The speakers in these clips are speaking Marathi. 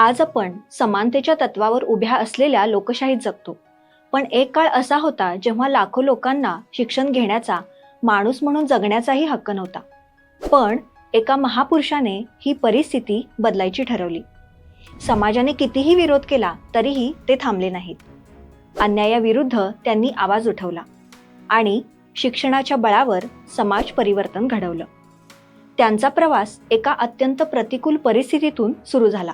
आज आपण समानतेच्या तत्वावर उभ्या असलेल्या लोकशाहीत जगतो. पण एक काळ असा होता जेव्हा लाखो लोकांना शिक्षण घेण्याचा माणूस म्हणून जगण्याचाही हक्क नव्हता. पण एका महापुरुषाने ही परिस्थिती बदलायची ठरवली. समाजाने कितीही विरोध केला तरीही ते थांबले नाहीत. अन्यायाविरुद्ध त्यांनी आवाज उठवला आणि शिक्षणाच्या बळावर समाज परिवर्तन घडवलं. त्यांचा प्रवास एका अत्यंत प्रतिकूल परिस्थितीतून सुरू झाला.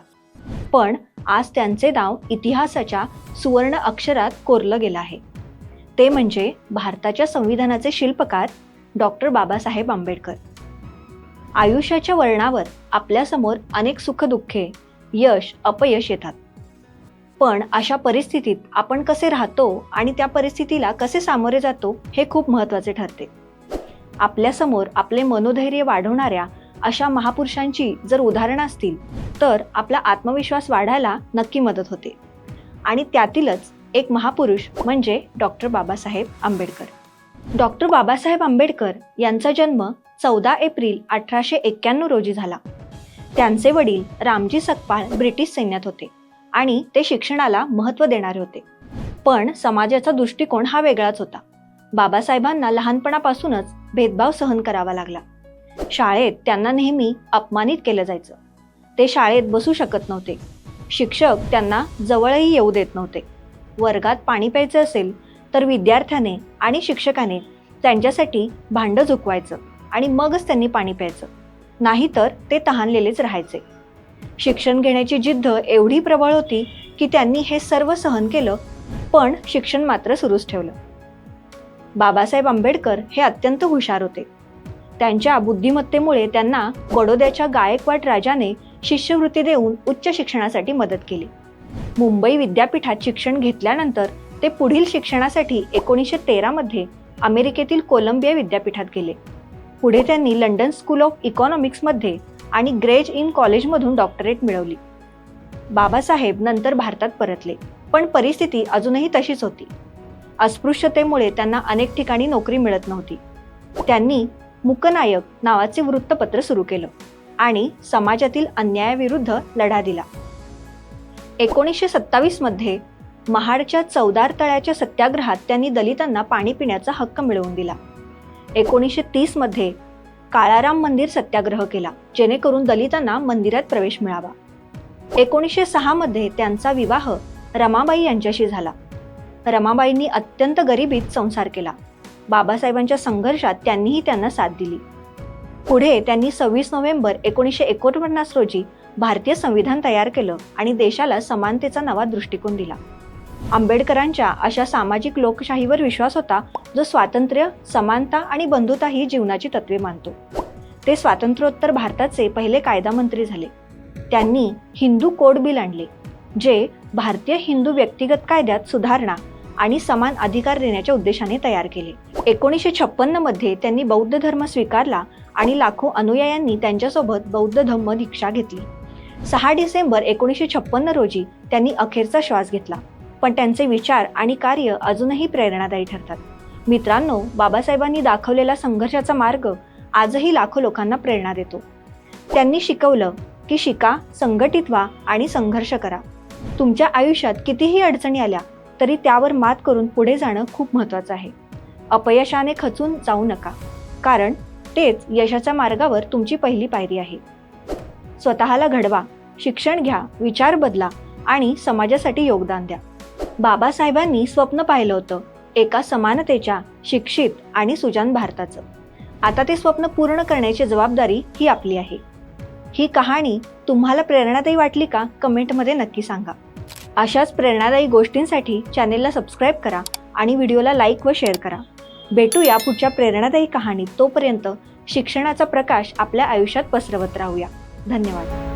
पण आज त्यांचे नाव इतिहासाच्या सुवर्ण अक्षरात कोरलं गेलं आहे. ते म्हणजे भारताच्या संविधानाचे शिल्पकार डॉक्टर बाबासाहेब आंबेडकर. आयुष्याच्या वर्णावर आपल्यासमोर अनेक सुखदुःखे यश अपयश येतात. पण अशा परिस्थितीत आपण कसे राहतो आणि त्या परिस्थितीला कसे सामोरे जातो हे खूप महत्त्वाचे ठरते. आपल्यासमोर आपले मनोधैर्य वाढवणाऱ्या अशा महापुरुषांची जर उदाहरणं असतील तर आपला आत्मविश्वास वाढायला नक्की मदत होते. आणि त्यातीलच एक महापुरुष म्हणजे डॉक्टर बाबासाहेब आंबेडकर. डॉक्टर बाबासाहेब आंबेडकर यांचा जन्म चौदा एप्रिल अठराशे एक्क्याण्णव रोजी झाला. त्यांचे वडील रामजी सकपाळ ब्रिटिश सैन्यात होते आणि ते शिक्षणाला महत्त्व देणारे होते. पण समाजाचा दृष्टिकोन हा वेगळाच होता. बाबासाहेबांना लहानपणापासूनच भेदभाव सहन करावा लागला. शाळेत त्यांना नेहमी अपमानित केलं जायचं. ते शाळेत बसू शकत नव्हते. शिक्षक त्यांना जवळही येऊ देत नव्हते. वर्गात पाणी प्यायचं असेल तर विद्यार्थ्याने आणि शिक्षकाने त्यांच्यासाठी भांडं झुकवायचं आणि मगच त्यांनी पाणी प्यायचं. नाहीतर ते तहानलेलेच राहायचे. शिक्षण घेण्याची जिद्द एवढी प्रबळ होती की त्यांनी हे सर्व सहन केलं पण शिक्षण मात्र सुरूच ठेवलं. बाबासाहेब आंबेडकर हे अत्यंत हुशार होते. त्यांच्या बुद्धिमत्तेमुळे त्यांना बडोद्याच्या गायकवाड राजाने शिष्यवृत्ती देऊन उच्च शिक्षणासाठी मदत केली. मुंबई विद्यापीठात शिक्षण घेतल्यानंतर ते पुढील शिक्षणासाठी एकोणीसशे तेरामध्ये अमेरिकेतील कोलंबिया विद्यापीठात गेले. पुढे त्यांनी लंडन स्कूल ऑफ इकॉनॉमिक्समध्ये आणि ग्रेज इन कॉलेजमधून डॉक्टरेट मिळवली. बाबासाहेब नंतर भारतात परतले पण परिस्थिती अजूनही तशीच होती. अस्पृश्यतेमुळे त्यांना अनेक ठिकाणी नोकरी मिळत नव्हती. त्यांनी मुकनायक नावाचे वृत्तपत्र सुरू केलं आणि समाजातील अन्यायाविरुद्ध लढा दिला. एकोणीसशे सत्तावीसमध्ये महाडच्या चौदार तळ्याच्या सत्याग्रहात त्यांनी दलितांना पाणी पिण्याचा हक्क मिळवून दिला. एकोणीसशे तीसमध्ये काळाराम मंदिर सत्याग्रह केला जेणेकरून दलितांना मंदिरात प्रवेश मिळावा. एकोणीसशे सहामध्ये त्यांचा विवाह रमाबाई यांच्याशी झाला. रमाबाईंनी अत्यंत गरिबीत संसार केला. बाबासाहेबांच्या संघर्षात त्यांनीही त्यांना साथ दिली. पुढे त्यांनी सव्वीस नोव्हेंबर एकोणीसशे एकोणपन्नास रोजी भारतीय संविधान तयार केलं आणि देशाला समानतेचा नवा दृष्टिकोन दिला. आंबेडकरांच्या अशा सामाजिक लोकशाहीवर विश्वास होता जो स्वातंत्र्य समानता आणि बंधुता ही जीवनाची तत्वे मानतो. ते स्वातंत्र्योत्तर भारताचे पहिले कायदा मंत्री झाले. त्यांनी हिंदू कोड बिल आणले जे भारतीय हिंदू व्यक्तिगत कायद्यात सुधारणा आणि समान अधिकार देण्याच्या उद्देशाने तयार केले. एकोणीसशे छप्पन्नमध्ये त्यांनी बौद्ध धर्म स्वीकारला आणि लाखो अनुयायांनी त्यांच्यासोबत बौद्ध धम्म दीक्षा घेतली. सहा डिसेंबर एकोणीसशे छप्पन्न रोजी त्यांनी अखेरचा श्वास घेतला. पण त्यांचे विचार आणि कार्य अजूनही प्रेरणादायी ठरतात. मित्रांनो बाबासाहेबांनी दाखवलेला संघर्षाचा मार्ग आजही लाखो लोकांना प्रेरणा देतो. त्यांनी शिकवलं की शिका संघटित व्हा आणि संघर्ष करा. तुमच्या आयुष्यात कितीही अडचणी आल्या तरी त्यावर मात करून पुढे जाणं खूप महत्त्वाचं आहे. अपयशाने खचून जाऊ नका. कारण तेच यशाच्या मार्गावर तुमची पहिली पायरी आहे. स्वतःला घडवा शिक्षण घ्या विचार बदला आणि समाजासाठी योगदान द्या. बाबासाहेबांनी स्वप्न पाहिलं होतं एका समानतेच्या शिक्षित आणि सुजान भारताचं. आता ते स्वप्न पूर्ण करण्याची जबाबदारी ही आपली आहे. ही कहाणी तुम्हाला प्रेरणादायी वाटली का? कमेंटमध्ये नक्की सांगा. अशाच प्रेरणादायी गोष्टींसाठी चॅनेलला सबस्क्राईब करा आणि व्हिडिओला लाईक व शेअर करा. भेटूया पुढच्या प्रेरणादायी कहाणीत तोपर्यंत शिक्षणाचा प्रकाश आपल्या आयुष्यात पसरवत राहूया. धन्यवाद.